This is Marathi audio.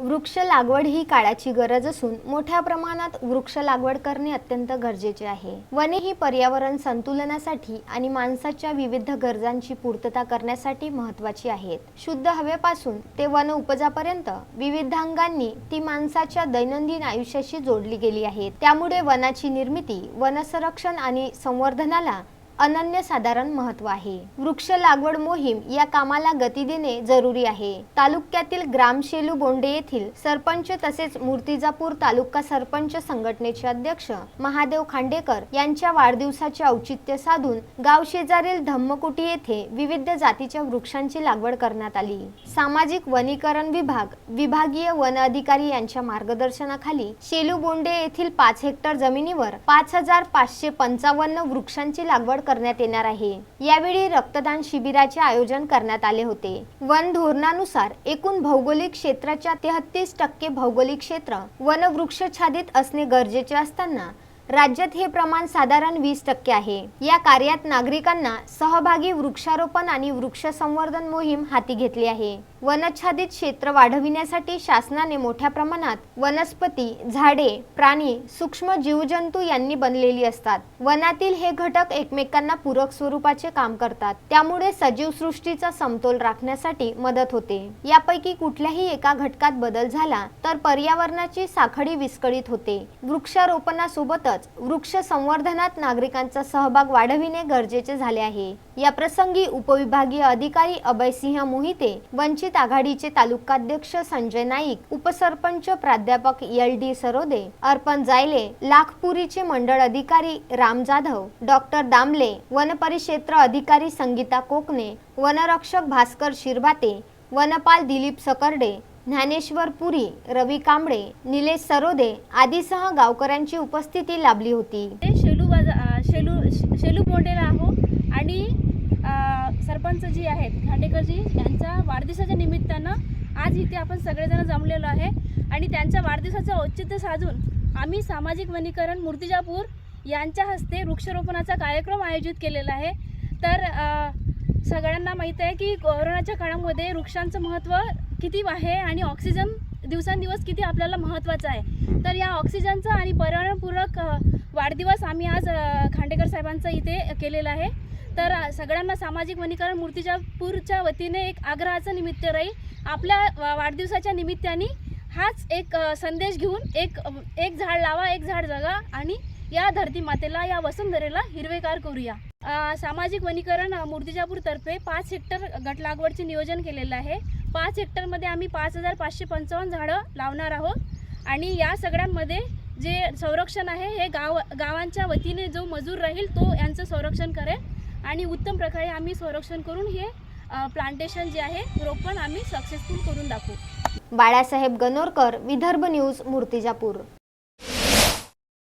वृक्ष लागवड ही काळाची गरज असून मोठ्या प्रमाणात वृक्ष लागवड करणे अत्यंत गरजेचे आहे. वने ही पर्यावरण संतुलनासाठी आणि माणसाच्या विविध गरजांची पूर्तता करण्यासाठी महत्वाची आहेत. शुद्ध हवेपासून ते वन उपजापर्यंत विविध अंगांनी ती माणसाच्या दैनंदिन आयुष्याशी जोडली गेली आहेत त्यामुळे वनाची निर्मिती वनसंरक्षण आणि संवर्धनाला अनन्यसाधारण महत्त्व आहे. वृक्ष लागवड मोहीम या कामाला गती देणे जरुरी आहे. तालुक्यातील ग्राम शेलू बोंडे येथील सरपंच तसेच मूर्तिजापूर तालुका सरपंच संघटनेचे अध्यक्ष महादेव खांडेकर यांच्या वाढदिवसाचे औचित्य साधून गाव शेजारील धम्मकुटी येथे विविध जातीच्या वृक्षांची लागवड करण्यात आली. सामाजिक वनीकरण विभाग विभागीय वन अधिकारी यांच्या मार्गदर्शनाखाली शेलू बोंडे येथील पाच हेक्टर जमिनीवर पाच हजार पाचशे पंचावन्न वृक्षांची लागवड करण्यात येणार आहे. यावेळी रक्तदान शिबिराचे आयोजन करण्यात आले होते. वन धोरणानुसार एकूण भौगोलिक क्षेत्राच्या तेहतीस टक्के भौगोलिक क्षेत्र वनवृक्षच्छादित असणे गरजेचे असताना राज्यात हे प्रमाण साधारण वीस टक्के आहे. या कार्यात नागरिकांना सहभागी वृक्षारोपण आणि वृक्ष संवर्धन मोहीम हाती घेतली आहे. वनच्छादित क्षेत्र वाढविण्यासाठी शासनाने मोठ्या प्रमाणात वनस्पती झाडे प्राणी सूक्ष्म जीवजंतू यांनी बनलेली असतात. वनातील हे घटक एकमेकांना पूरक स्वरूपाचे काम करतात. त्यामुळे सजीव सृष्टीचा समतोल राखण्यासाठी मदत होते. यापैकी कुठल्याही एका घटकात बदल झाला तर पर्यावरणाची साखळी विस्कळीत होते. वृक्षारोपणासोबतच वृक्ष संवर्धनात नागरिकांचा सहभाग वाढविणे गरजेचे झाले आहे. या प्रसंगी उपविभागीय अधिकारी अभयसिंह मोहिते वंचित आघाडीचे तालुकाध्यक्ष संजय नाईक उपसरपंच प्राध्यापक एल डी सरोदे अर्पण जायले लाखपुरीचे मंडळ अधिकारी राम जाधव डॉक्टर दामले वनपरिक्षेत्र अधिकारी संगीता कोकणे वनरक्षक भास्कर शिरभाते वनपाल दिलीप सकर्डे ज्ञानेश्वर पुरी रवी कांबळे निलेश सरोदे आदीसह गावकऱ्यांची उपस्थिती लाभली होती. ते शेलू बाजा शेलू शेलू बोंडेला आहो आणि सरपंच जी आहेत खांडेकरजी यांच्या वाढदिवसाच्या निमित्तानं आज इथे आपण सगळेजण जमलेलो आहे. आणि त्यांच्या वाढदिवसाचं औचित्य साधून आम्ही सामाजिक वनीकरण मूर्तिजापूर यांच्या हस्ते वृक्षारोपणाचा कार्यक्रम आयोजित केलेला आहे. तर सगळ्यांना माहीत आहे की कोरोनाच्या काळामध्ये वृक्षांचं महत्त्व किती आहे आणि ऑक्सिजन दिवसांदिवस किती आपल्याला महत्त्वाचं आहे. तर या ऑक्सिजनचं आणि पर्यावरणपूरक वाढदिवस आम्ही आज खांडेकर साहेबांचा इथे केलेला आहे. तर सगळ्यांना सामाजिक वनीकरण मूर्तिजापूरच्या वतीने एक आग्रहाचं निमित्त राहील. आपल्या वा- वाढदिवसाच्या निमित्ताने हाच एक संदेश घेऊन एक एक झाड लावा एक झाड जगा आणि या धरती मातेला या वसुंधरेला हिरवेगार करूया. सामाजिक वनीकरण मूर्तिजापूरतर्फे पाच हेक्टर गट लागवडचे नियोजन केलेलं आहे. पाच हेक्टरमध्ये आम्ही पाच हजार पाचशे पंचावन्न झाडं लावणार आहोत. आणि या सगळ्यांमध्ये जे संरक्षण आहे हे गाव गावांच्या वतीने जो मजूर राहील तो यांचं संरक्षण करेल. आणि उत्तम प्रकारे आम्ही संरक्षण करून हे प्लांटेशन जे आहे रोपण आम्ही सक्सेसफुल करून दाखवू. बाळासाहेब गनोरकर विदर्भ न्यूज मूर्तिजापूर.